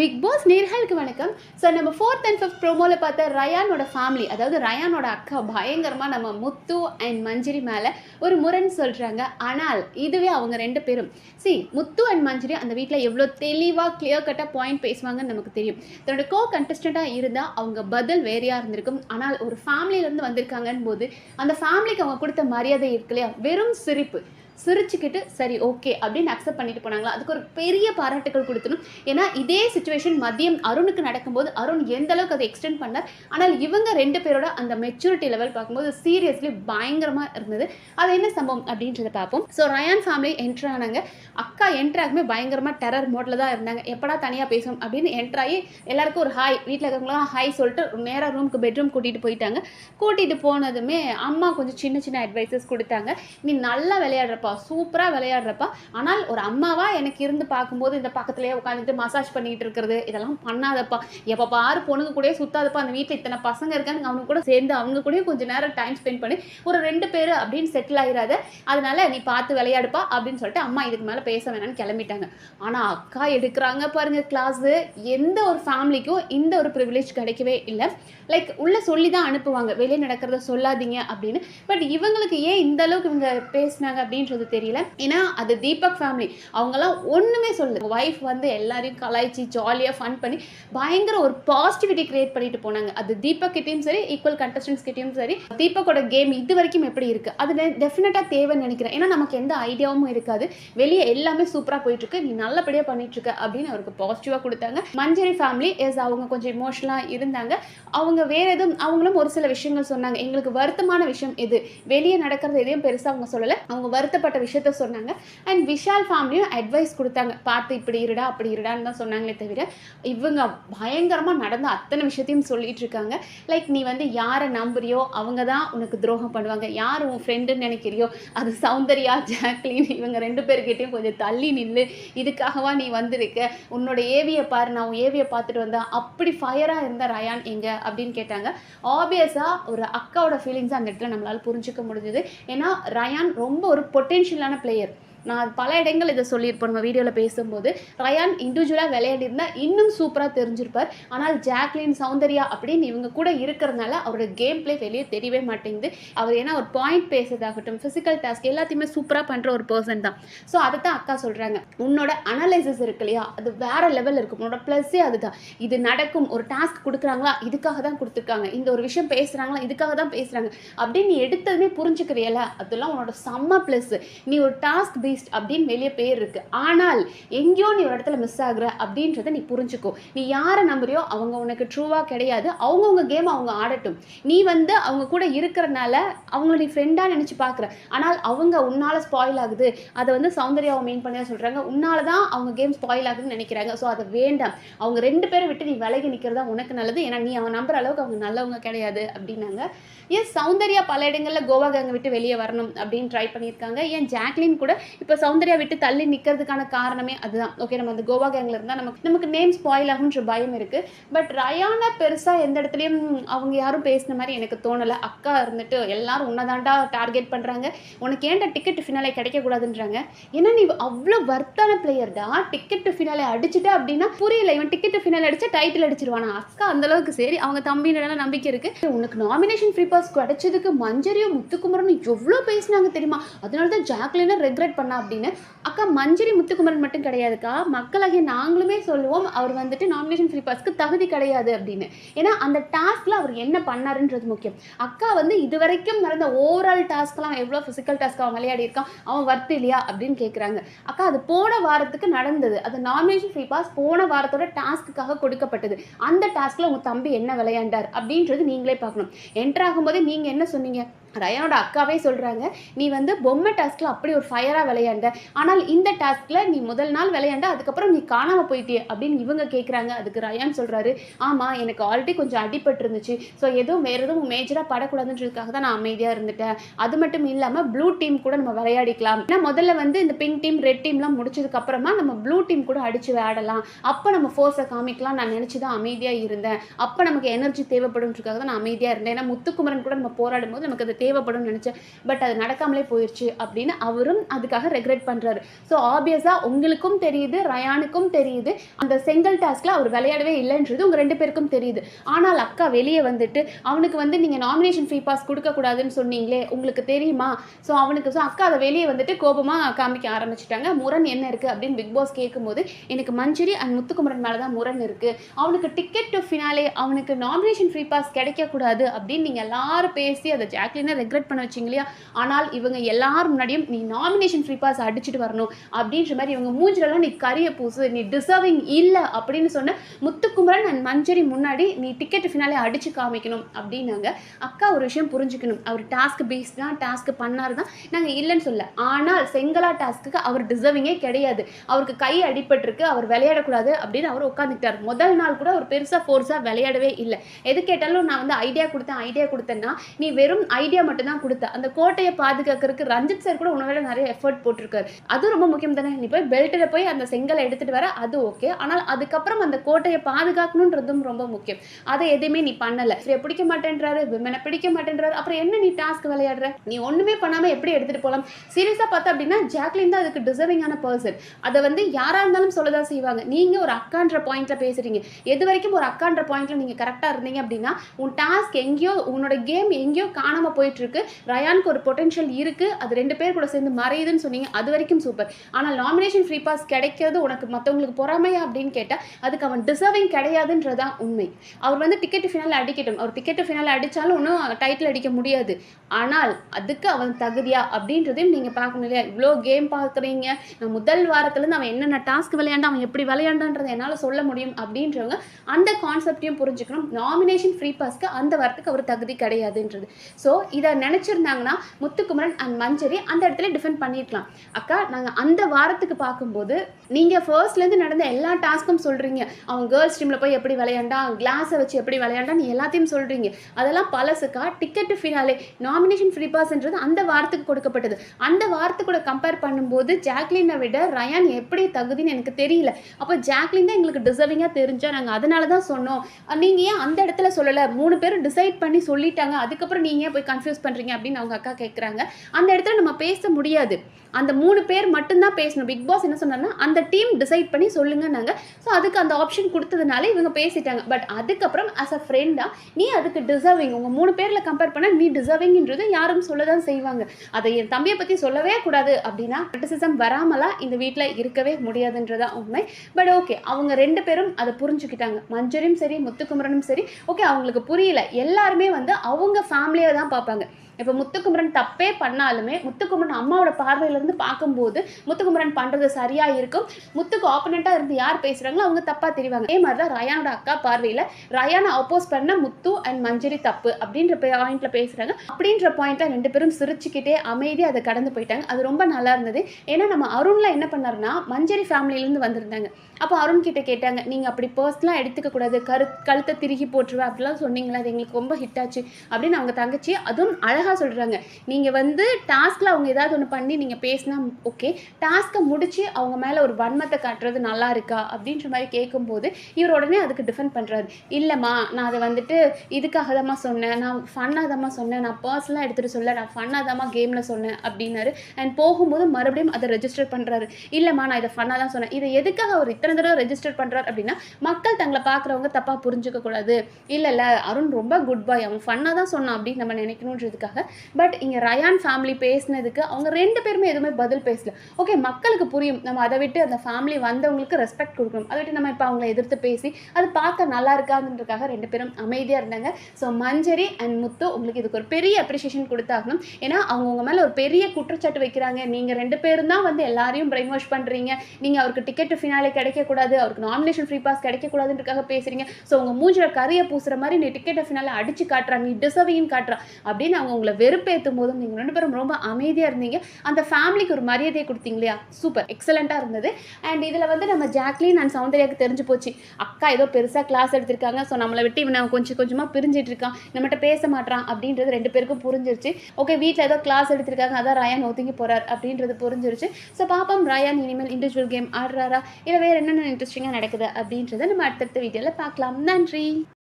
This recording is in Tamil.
பிக் பாஸ் நேர்களுக்கு வணக்கம். ஸோ நம்ம ஃபோர்த் அண்ட் ஃபிஃப்த் ப்ரோமோவில் பார்த்த ரயானோட ஃபேமிலி அதாவது ரயானோட அக்கா பயங்கரமாக நம்ம முத்து அண்ட் மஞ்சரி மேலே ஒரு முரண் சொல்கிறாங்க ஆனால் இதுவே அவங்க ரெண்டு பேரும். சி முத்து அண்ட் மஞ்சரி அந்த வீட்டில் எவ்வளோ தெளிவாக கிளியர் கட்டாக பாயிண்ட் பேசுவாங்கன்னு நமக்கு தெரியும். தன்னோட கோ கண்டஸ்டண்ட்டாக இருந்தால் அவங்க பதில் வேறையாக இருந்திருக்கும். ஆனால் ஒரு ஃபேமிலியிலேருந்து வந்திருக்காங்கன்னு போது அந்த ஃபேமிலிக்கு அவங்க கொடுத்த மரியாதை இருக்கு இல்லையா? வெறும் சிரிப்பு. சிரிச்சுக்கிட்டு சரி ஓகே அப்படின்னு அக்செப்ட் பண்ணிட்டு போனாங்களா? அதுக்கு ஒரு பெரிய பாராட்டுகள் கொடுத்தணும் ஏன்னா இதே சுச்சுவேஷன் மதியம் அருணுக்கு நடக்கும்போது அருண் எந்த அளவுக்கு அதை எக்ஸ்டெண்ட் பண்ணார்? ஆனால் இவங்க ரெண்டு பேரோட அந்த மெச்சூரிட்டி லெவல் பார்க்கும்போது சீரியஸ்லி பயங்கரமாக இருந்தது. அது என்ன சம்பவம் அப்படின்றத பார்ப்போம். ஸோ ரயான் ஃபேமிலி என்ட்ரு ஆனாங்க. அக்கா என்ட்ரு ஆகுமே பயங்கரமாக டெரர் மோட்டில் தான் இருந்தாங்க. எப்படா தனியாக பேசும் அப்படின்னு என்ட்ராகி எல்லாருக்கும் ஒரு ஹாய் வீட்டில் இருக்கிறவங்களாம் ஹாய் சொல்லிட்டு நேராக ரூமுக்கு பெட்ரூம் கூட்டிகிட்டு போயிட்டாங்க. கூட்டிகிட்டு போனதுமே அம்மா கொஞ்சம் சின்ன சின்ன அட்வைசஸ் கொடுத்தாங்க. நீ நல்லா விளையாடுறப்பா சூப்பராக விளையாடுறப்பா ஆனால் ஒரு அம்மாவா எனக்கு இருந்து பார்க்கும்போது இந்த பக்கத்துலேயே உட்காந்துட்டு மசாஜ் பண்ணிட்டு இருக்கிறது இதெல்லாம் பண்ணாதப்பா. எப்போ பாரு பொண்ணுங்க கூடயே சுத்தாதப்பா. அந்த வீட்டில் இத்தனை பசங்க இருக்காங்க. அவங்க கூட சேர்ந்து அவங்க கூடயும் கொஞ்சம் நேரம் டைம் ஸ்பெண்ட் பண்ணி ஒரு ரெண்டு பேர் அப்படின்னு செட்டில் ஆகிடாத அதனால நீ பார்த்து விளையாடுப்பா அப்படின்னு சொல்லிட்டு அம்மா இதுக்கு மேலே பேச வேணாம்னு கிளம்பிட்டாங்க. ஆனால் அக்கா எடுக்கிறாங்க பாருங்க கிளாஸு எந்த ஒரு ஃபேமிலிக்கும் இந்த ஒரு ப்ரிவிலேஜ் கிடைக்கவே இல்லை. லைக் உள்ளே சொல்லி தான் அனுப்புவாங்க. வெளியே நடக்கிறத சொல்லாதீங்க அப்படின்னு. பட் இவங்களுக்கு ஏன் இந்த அளவுக்கு இவங்க பேசினாங்க அப்படின்றது தெரியல. ஏன்னா அது தீபக் ஃபேமிலி அவங்கெல்லாம் ஒன்றுமே சொல்லு ஒய்ஃப் வந்து எல்லாரையும் கலாய்ச்சி ஜாலியாக ஃபன் பண்ணி பயங்கர ஒரு பாசிட்டிவிட்டி கிரியேட் பண்ணிட்டு போனாங்க. அது தீபக் கிட்டேயும் சரி ஈக்குவல் கண்டஸ்டன்ஸ் கிட்டேயும் சரி. தீபக்கோட கேம் இது வரைக்கும் எப்படி இருக்குது அது டெஃபினட்டாக தேவைன்னு நினைக்கிறேன். ஏன்னா நமக்கு எந்த ஐடியாவும் இருக்காது. வெளியே எல்லாமே சூப்பராக போயிட்டு இருக்கு நீ நல்லபடியாக பண்ணிட்டு இருக்க அப்படின்னு அவருக்கு பாசிட்டிவாக கொடுத்தாங்க. மஞ்சரி ஃபேமிலி எஸ் அவங்க கொஞ்சம் இமோஷனலாக இருந்தாங்க. அவங்க வேறு எதுவும் அவங்களும் ஒரு சில விஷயங்கள் சொன்னாங்க. எங்களுக்கு வருத்தமான விஷயம் எது? வெளியே நடக்கிறது எதையும் பெருசாக அவங்க சொல்லலை. அவங்க வருத்தப்பட்ட விஷயத்த சொன்னாங்க. அண்ட் விஷால் ஃபேமிலியும் அட்வைஸ் கொடுத்தாங்க. பார்த்து இப்படி இருடா அப்படி இருடான்னு தான் சொன்னாங்களே தவிர இவங்க பயங்கரமாக நடந்த அத்தனை விஷயத்தையும் சொல்லிட்டு இருக்காங்க. லைக் நீ வந்து யாரை நம்புறியோ அவங்க தான் உனக்கு துரோகம் பண்ணுவாங்க. யார் உன் ஃப்ரெண்டுன்னு நினைக்கிறியோ அது சௌந்தர்யா ஜாக்லின் இவங்க ரெண்டு பேர்கிட்டையும் கொஞ்சம் தள்ளி நின்று இதுக்காகவா நீ வந்திருக்க? உன்னோட ஏவியை பாரு நான் உன் ஏவியை பார்த்துட்டு வந்தேன் அப்படி ஃபயராக இருந்த ரயான் எங்க? அப்படின்னு கேட்டாங்க. ஆப்வியஸாக ஒரு அக்காவோட ஃபீலிங்ஸ் அந்த இடத்துல நம்மளால் புரிஞ்சுக்க முடிஞ்சுது. ஏன்னா ரயான் ரொம்ப ஒரு பொட் பொட்டென்ஷியலான பிளேயர் நான் பல இடங்கள் இதை சொல்லியிருப்போம் நம்ம வீடியோவில் பேசும்போது ரயான் இண்டிவிஜுவலாக விளையாடிருந்தால் இன்னும் சூப்பராக தெரிஞ்சிருப்பார். ஆனால் ஜாக்லின் சௌந்தர்யா அப்படின்னு இவங்க கூட இருக்கிறதுனால அவரோட கேம் பிளே வெளியே தெரியவே மாட்டேங்குது. அவர் ஏன்னா ஒரு பாயிண்ட் பேசுறதாகட்டும் ஃபிசிக்கல் டாஸ்க் எல்லாத்தையுமே சூப்பராக பண்ணுற ஒரு பர்சன் தான். ஸோ அதை தான் அக்கா சொல்கிறாங்க உன்னோட அனலைசிஸ் இருக்கு இல்லையா? அது வேற லெவலில் இருக்கும். உன்னோட ப்ளஸ்ஸே அதுதான். இது நடக்கும். ஒரு டாஸ்க் கொடுக்குறாங்களா? இதுக்காக தான் கொடுத்துருக்காங்க. இந்த ஒரு விஷயம் பேசுகிறாங்களா இதுக்காக தான் பேசுகிறாங்க அப்படின்னு நீ எடுத்ததுமே புரிஞ்சுக்கிறியல அதெல்லாம் உன்னோட செம்ம ப்ளஸ் நீ ஒரு டாஸ்க் பீஸ்ட் அப்படின்னு வெளியே பேர் இருக்கு. ஆனால் எங்கேயோ நீ ஒரு இடத்துல மிஸ் ஆகுற அப்படின்றத நீ புரிஞ்சுக்கோ. நீ யாரை நம்புறியோ அவங்க உனக்கு ட்ரூவாக கிடையாது. அவங்கவுங்க கேம் அவங்க ஆடட்டும். நீ வந்து அவங்க கூட இருக்கிறனால அவங்கள நீ ஃப்ரெண்டாக நினச்சி பார்க்குற ஆனால் அவங்க உன்னால் ஸ்பாயில் ஆகுது. அதை வந்து சௌந்தர்யாவை மெயின் பண்ணி சொல்கிறாங்க உன்னால தான் அவங்க கேம் ஸ்பாயில் ஆகுதுன்னு நினைக்கிறாங்க. ஸோ அதை வேண்டாம். அவங்க ரெண்டு பேரை விட்டு நீ விலகி நிற்கிறதா உனக்கு நல்லது. ஏன்னா நீ அவன் நம்புற அளவுக்கு அவங்க நல்லவங்க கிடையாது அப்படின்னாங்க. ஏன் சௌந்தர்யா பல இடங்களில் கோவா கேங்கை விட்டு வெளியே வரணும் அப்படின்னு ட்ரை பண்ணியிருக்காங்க. ஏன் ஜாக்லின் கூட இப்போ சௌந்தர்யா விட்டு தள்ளி நிற்கிறதுக்கான காரணமே அதுதான். ஓகே நம்ம அந்த கோவா கேங்கில் இருந்தால் நமக்கு நமக்கு நேம் ஸ்பாயில் ஆகுன்ற பயம் இருக்குது பட் ரயானா பெருசாக எந்த இடத்துலையும் அவங்க யாரும் பேசின மாதிரி எனக்கு தோணலை. அக்கா இருந்துட்டு எல்லாரும் உன்னதாண்டா டார்கெட் பண்ணுறாங்க உனக்கு ஏன்டா டிக்கெட் ஃபினாலே கிடைக்கக்கூடாதுன்றாங்க. ஏன்னா நீ அவ்வளோ வர்த்தான பிளேயர்டா டிக்கெட் ஃபினாலே அடிச்சுட்ட அப்படின்னா புரியல. இவன் டிக்கெட் ஃபினாலே அடிச்சா டைட்டில் அடிச்சிருவானா? அக்கா அந்தளவுக்கு சரி. அவங்க தம்பினோட நம்பிக்கை இருக்குது உனக்கு நாமினேஷன் ஃப்ரீ பாஸ் கிடைச்சதுக்கு மஞ்சரியும் முத்துக்குமரனும் எவ்வளோ பேசினாங்க தெரியுமா? அதனால தான் ஜாக்லினா ரெக்ரெட் பண்ண அப்படின்னு. அக்கா மஞ்சரி முத்துக்குமரன் மட்டும் கிடையாதுக்கா. மக்களாகிய நாங்களுமே சொல்லுவோம் அவர் வந்துட்டு நாமினேஷன் ஃப்ரீ பாஸ்க்கு தகுதி கிடையாது அப்படின்னு. ஏன்னா அந்த டாஸ்கில் அவர் என்ன பண்ணாருன்றது முக்கியம். அக்கா வந்து இது வரைக்கும் நடந்த ஓவரால் டாஸ்க்லாம் எவ்வளோ ஃபிசிக்கல் டாஸ்க் அவன் விளையாடி இருக்கான் அவன் வர்த்து இல்லையா அப்படின்னு கேட்குறாங்க அக்கா அது போன வாரத்துக்கு நடந்தது. அது நாமினேஷன் ஃப்ரீ பாஸ் போன வாரத்தோட டாஸ்க்குக்காக கொடுக்கப்பட்டது. அந்த டாஸ்கில் உங்கள் தம்பி என்ன விளையாண்டார் அப்படின்றது நீங்களே பார்க்கணும். என்ட்ராகும் போதே நீங்கள் என்ன சொன்னீங்க? ரயானோட அக்காவே சொல்கிறாங்க நீ வந்து பொம்மை டாஸ்கில் அப்படி ஒரு ஃபயராக விளையாண்ட. ஆனால் இந்த டாஸ்கில் நீ முதல் நாள் விளையாண்ட அதுக்கப்புறம் நீ காணாமல் போயிட்டியே அப்படின்னு இவங்க கேட்குறாங்க அதுக்கு ரயான் சொல்கிறாரு ஆமாம் எனக்கு ஆல்ரெடி கொஞ்சம் அடிபட்டு இருந்துச்சு ஸோ எதுவும் வேறு எதுவும் மேஜராக படக்கூடாதுன்றதுக்காக தான் நான் அமைதியாக இருந்துட்டேன். அது மட்டும் இல்லாமல் ப்ளூ டீம் கூட நம்ம விளையாடிக்கலாம். ஏன்னா முதல்ல வந்து இந்த பிங்க் டீம் ரெட் டீம்லாம் முடிச்சதுக்கப்புறமா நம்ம ப்ளூ டீம் கூட அடித்து விளையாடலாம். அப்போ நம்ம ஃபோர்ஸை காமிக்கலாம். நான் நினச்சி தான் அமைதியாக இருந்தேன். அப்போ நமக்கு எனர்ஜி தேவைப்படுன்றதுக்காக தான் நான் அமைதியாக இருந்தேன். ஏன்னா முத்துக்குமரன் கூட நம்ம போராடும் போது நமக்கு அது தேவைப்படும்னு நினச்சேன். பட் அது நடக்காமலே போயிடுச்சு அப்படின்னு அவரும் அதுக்காக ரெக்ரெட் பண்ணுறாரு ஸோ ஆப்வியஸாக உங்களுக்கும் தெரியுது ரயானுக்கும் தெரியுது. அந்த செங்கல் டாஸ்கில் அவர் விளையாடவே இல்லைன்றது உங்கள் ரெண்டு பேருக்கும் தெரியுது. ஆனால் அக்கா வெளியே வந்துட்டு அவனுக்கு வந்து நீங்கள் நாமினேஷன் ஃப்ரீ பாஸ் கொடுக்கக்கூடாதுன்னு சொன்னீங்களே உங்களுக்கு தெரியுமா? ஸோ அவனுக்கு ஸோ அக்கா அதை வெளியே வந்துட்டு கோபமாக காமிக்க ஆரம்பிச்சிட்டாங்க. முரண் என்ன இருக்குது அப்படின்னு பிக் பாஸ் கேட்கும்போது எனக்கு மஞ்சரி அண்ட் முத்துக்குமரன் மேலே தான் முரண் இருக்குது அவனுக்கு டிக்கெட் டு ஃபினாலே அவனுக்கு நாமினேஷன் ஃப்ரீ பாஸ் கிடைக்கக்கூடாது அப்படின்னு நீங்கள் எல்லாரும் பேசி அதை ஜாக்லின் ரெக்ரெட் பண்ண வச்சிங்க இல்லையா? ஆனால் இவங்க எல்லாரும் முன்னாடியும் நீ நாமினேஷன் ஃப்ரீ பாஸ் அடிச்சுட்டு வரணும் அப்படின்ற மாதிரி இவங்க மூஞ்சிலலாம் நீ கரிய பூசு நீ டிசர்விங் இல்லை அப்படின்னு சொன்ன முத்துக்குமரன் அண்ட் மஞ்சரி முன்னாடி நீ டிக்கெட் ஃபினாலே அடிச்சு காமிக்கணும் அப்படின்னாங்க. அக்கா ஒரு விஷயம் புரிஞ்சுக்கணும். அவர் டாஸ்க் பேஸ் தான் டாஸ்க் பண்ணார் தான். நாங்கள் இல்லைன்னு சொல்ல. ஆனால் செங்கலா டாஸ்க்கு அவர் டிசர்விங்கே கிடையாது. அவருக்கு கை அடிபட்டிருக்கு அவர் விளையாடக்கூடாது அப்படின்னு அவர் உட்காந்துக்கிட்டார் முதல் நாள் கூட அவர் பெருசாக ஃபோர்ஸாக விளையாடவே இல்லை. எது கேட்டாலும் நான் வந்து ஐடியா கொடுத்தேன் ஐடியா கொடுத்தேன்னா நீ வெறும் ஐடியா மட்டும் தான் கொடுத்த அந்த கோட்டையை பாதுகாக்கிறதுக்கு ரஞ்சித் சார் கூட உன்னை விட நிறைய எஃபர்ட் போட்டிருக்காரு. அது ரொம்ப முக்கியம் தானே? நீ போய் பெல்ட்டில் போய் அந்த செங்கலை எடுத்துகிட்டு வர அது ஓகே ஆனால் அதுக்கப்புறம் அந்த கோட்டையை பாதுகாக்கணுன்றதும் ரொம்ப முக்கியம். அதை எதுவுமே நீ பண்ணலை. சரி பிடிக்க மாட்டேன்றாரு விமனை பிடிக்க மாட்டேன்றாரு. அப்புறம் என்ன நீ டாஸ்க் விளையாடுற? நீ ஒன்றுமே பண்ணாமல் எப்படி எடுத்துகிட்டு போகலாம் சீரியஸாக பார்த்தா அப்படின்னா ஜாக்லின் தான் அதுக்கு டிசர்விங்கான பர்சன் அதை வந்து யாராக இருந்தாலும் சொல்லதான் செய்வாங்க. நீங்கள் ஒரு அக்கான்ற பாயிண்ட்டில் பேசுகிறீங்க எது வரைக்கும் ஒரு அக்கான்ற பாயிண்ட்டில் நீங்கள் கரெக்டாக இருந்தீங்க அப்படின்னா உன் டாஸ்க் எங்கேயோ உன்னோட கேம் எங்கேயோ காணாமல் போய் இருக்கு ரயானுக்கு ஒரு பொட்டென்ஷியல் இருக்கு. அது ரெண்டு பேர் கூட சேர்ந்து மறையுதுன்னு சொன்னீங்க. அது வரைக்கும் சூப்பர் ஆனால் நாமினேஷன் ஃப்ரீ பாஸ் கிடைக்கிறது உனக்கு மற்றவங்களுக்கு பொறாமையா அப்படின்னு கேட்டால் அதுக்கு அவன் டிசர்விங் கிடையாதுன்றதான் உண்மை. அவர் வந்து டிக்கெட் ஃபினால் அடிக்கட்டும். அவர் டிக்கெட் ஃபினால் அடித்தாலும் ஒன்றும் டைட்டில் அடிக்க முடியாது. ஆனால் அதுக்கு அவன் தகுதியா அப்படின்றதையும் நீங்கள் பார்க்கணும் இல்லையா? இவ்வளோ கேம் பார்க்குறீங்க. நான் முதல் வாரத்துலேருந்து அவன் என்னென்ன டாஸ்க் விளையாண்டான் அவன் எப்படி விளையாண்டான்றதை என்னால் சொல்ல முடியும் அப்படின்றவங்க அந்த கான்செப்டையும் புரிஞ்சுக்கணும். நாமினேஷன் ஃப்ரீ பாஸ்க்கு அந்த வாரத்துக்கு அவர் தகுதி கிடையாதுன்றது. ஸோ இதை நினச்சிருந்தாங்கன்னா முத்துக்குமரன் அண்ட் மஞ்சரி அந்த இடத்துல டிஃபெண்ட் பண்ணியிருக்கலாம். அக்கா நாங்கள் அந்த வாரத்துக்கு பார்க்கும்போது நீங்கள் ஃபர்ஸ்ட்லேருந்து நடந்த எல்லா டாஸ்க்கும் சொல்கிறீங்க அவன் கேர்ள்ஸ் டீமில் போய் எப்படி விளையாண்டான் கிளாஸை வச்சு எப்படி விளையாண்டான்னு எல்லாத்தையும் சொல்கிறீங்க அதெல்லாம் பழசுக்கா டிக்கெட்டு ஃபினாலே நாமினேஷன் ஃப்ரீ பாஸ்ன்றது அந்த வாரத்துக்கு கொடுக்கப்பட்டது. அந்த வாரத்துக்கூட கம்பேர் பண்ணும்போது ஜாக்லினை விட ரயான் எப்படி தகுதின்னு எனக்கு தெரியல. அப்போ ஜாக்லின் தான் எங்களுக்கு டிசர்விங்காக தெரிஞ்சோம் நாங்கள் அதனால தான் சொன்னோம். நீங்கள் ஏன் அந்த இடத்துல சொல்லலை? மூணு பேரும் டிசைட் பண்ணி சொல்லிட்டாங்க. அதுக்கப்புறம் நீங்கள் போய் கன்ஃபியூஸ் பண்ணுறீங்க அப்படின்னு அவங்க அக்கா கேட்குறாங்க அந்த இடத்துல நம்ம பேச முடியாது. அந்த மூணு பேர் மட்டும்தான் பேசணும். பிக் பாஸ் என்ன சொன்னார்னா அந்த டீம் டிசைட் பண்ணி சொல்லுங்கன்னாங்க. ஸோ அதுக்கு அந்த ஆப்ஷன் கொடுத்ததுனால இவங்க பேசிட்டாங்க. பட் அதுக்கப்புறம் அஸ் அ ஃப்ரெண்டாக நீ அதுக்கு டிசர்விங் உங்கள் மூணு பேரில் கம்பேர் பண்ணால் நீ டிசர்விங்ன்றது யாரும் சொல்ல தான் செய்வாங்க. அதை என் தம்பியை பற்றி சொல்லவே கூடாது அப்படின்னா கிரிட்டிசிசம் வராமலாம் இந்த வீட்டில் இருக்கவே முடியாதுன்றதான் உண்மை. பட் ஓகே அவங்க ரெண்டு பேரும் அதை புரிஞ்சுக்கிட்டாங்க. மஞ்சரியும் சரி முத்துக்குமரனும் சரி ஓகே அவங்களுக்கு புரியல. எல்லாருமே வந்து அவங்க ஃபேமிலியை தான் பார்ப்பாங்க. 这样的。இப்போ முத்துக்குமரன் தப்பே பண்ணாலுமே முத்துக்குமரன் அம்மாவோட பார்வையிலேருந்து பார்க்கும்போது முத்துக்குமரன் பண்ணுறது சரியாக இருக்கும். முத்துக்கு ஆப்போனண்ட்டாக இருந்து யார் பேசுகிறாங்களோ அவங்க தப்பாக தெரிவாங்க. அதே மாதிரி தான் ரயானோட அக்கா பார்வையில் ரயானை அப்போஸ் பண்ண முத்து அண்ட் மஞ்சரி தப்பு அப்படின்ற பாயிண்ட்டில் பேசுகிறாங்க அப்படின்ற பாயிண்ட்ல ரெண்டு பேரும் சிரிச்சுக்கிட்டே அமைதியாக அதை கடந்து போயிட்டாங்க. அது ரொம்ப நல்லா இருந்தது. ஏன்னா நம்ம அருண்லாம் என்ன பண்ணாருன்னா மஞ்சரி ஃபேமிலியிலேருந்து வந்திருந்தாங்க. அப்போ அருண் கிட்ட கேட்டாங்க நீங்கள் அப்படி பர்ஸ்லாம் எடுத்துக்க கூடாது. கரு கழுத்தை திருகி போட்டுருவேன் அப்படிலாம் சொன்னீங்களா அது எங்களுக்கு ரொம்ப ஹிட் ஆச்சு அப்படின்னு அவங்க தங்கச்சி அதுவும் அழகாக சொல்கிறாங்க நீங்கள் வந்து டாஸ்கில் அவங்க ஏதாவது ஒன்று பண்ணி நீங்கள் பேசினா ஓகே டாஸ்க்கை முடித்து அவங்க மேலே ஒரு வன்மத்தை காட்டுறது நல்லா இருக்கா? அப்படின்ற மாதிரி கேட்கும்போது இவர் உடனே அதுக்கு டிஃபெண்ட் பண்ணுறாரு இல்லைம்மா நான் அதை வந்துட்டு இதுக்காக தாம்மா சொன்னேன். நான் ஃபன்னாக தாம்மா சொன்னேன். நான் பர்சனலாக எடுத்துகிட்டு சொல்ல நான் ஃபன்னாக தாம்மா கேமில் சொன்னேன் அப்படின்னாரு. அண்ட் போகும்போது மறுபடியும் அதை ரெஜிஸ்டர் பண்ணுறாரு இல்லைம்மா நான் இதை ஃபன்னாக தான் சொன்னேன். இதை எதுக்காக அவர் இத்தனை தடவை ரெஜிஸ்டர் பண்ணுறாரு அப்படின்னா மக்கள் தங்களை பார்க்குறவங்க தப்பாக புரிஞ்சுக்கக்கூடாது. இல்லை இல்லை அருண் ரொம்ப குட் பாய் அவன் ஃபன்னாக தான் சொன்னான் அப்படின்னு நம்ம நினைக்கணுன்றதுக்காக பட் இங்கே ரயான் ஃபேமிலி பேசினதுக்கு அவங்க ரெண்டு பேருமே எதுவுமே பதில் பேசல. ஓகே மக்களுக்கு புரியும். நம்ம அதை விட்டு அந்த ஃபேமிலி வந்தவங்களுக்கு ரெஸ்பெக்ட் கொடுக்கணும். அதை விட்டு நம்ம இப்போ அவங்கள எதிர்த்து பேசி அது பார்க்க நல்லா இருக்காதுன்றதுக்காக ரெண்டு பேரும் அமைதியாக இருந்தாங்க. ஸோ மஞ்சரி அண்ட் முத்து உங்களுக்கு இதுக்கு ஒரு பெரிய அப்ரிஷியேஷன் கொடுத்தாகணும். ஏன்னா அவங்கவுங்க மேலே ஒரு பெரிய குற்றச்சாட்டு வைக்கிறாங்க. நீங்கள் ரெண்டு பேரும் தான் வந்து எல்லாரையும் பிரெயின் வாஷ் பண்ணுறீங்க நீங்கள் அவருக்கு டிக்கெட் ஃபினாலே கிடைக்கக்கூடாது. அவருக்கு நாமினேஷன் ஃப்ரீ பாஸ் கிடைக்கக்கூடாதுன்றதுக்காக பேசுகிறீங்க ஸோ உங்கள் மூஞ்சில் கறியை பூசுகிற மாதிரி நீ டிக்கெட்டை ஃபினாலே அடிச்சு காட்டுறா. நீ டிசர்விங் காட்டுறா. அப்படின்னு அவங்க உங்களை வெறுப்பேற்றும் போதும் நீங்கள் ரெண்டு பேரும் ரொம்ப அமைதியாக இருந்தீங்க. அந்த ஃபேமிலிக்கு ஒரு மரியாதையை கொடுத்தீங்க இல்லையா சூப்பர் எக்ஸலண்ட்டாக இருந்தது. அண்ட் இதில் வந்து நம்ம ஜாக்லின் அண்ட் சௌந்தர்யாவுக்கு தெரிஞ்சு போச்சு. அக்கா ஏதோ பெருசாக கிளாஸ் எடுத்திருக்காங்க. ஸோ நம்மளை விட்டு இவன் கொஞ்சம் கொஞ்சமாக பிரிஞ்சிட்டு இருக்கான். நம்மகிட்ட பேச மாட்டான் அப்படின்றது ரெண்டு பேருக்கும் புரிஞ்சிருச்சு. ஓகே வீட்டில் ஏதோ கிளாஸ் எடுத்திருக்காங்க. அதான் ரயான் ஒதுங்கி போகிறார் அப்படின்றது புரிஞ்சிருச்சு. ஸோ பாப்போம் ரயான் இனிமேல் இண்டிவிஜுவல் கேம் ஆடுறாரா? இல்லை வேறு என்னென்ன இன்ட்ரெஸ்டிங்காக நடக்குது அப்படின்றத நம்ம அடுத்தடுத்த வீடியோவில் பார்க்கலாம். நன்றி.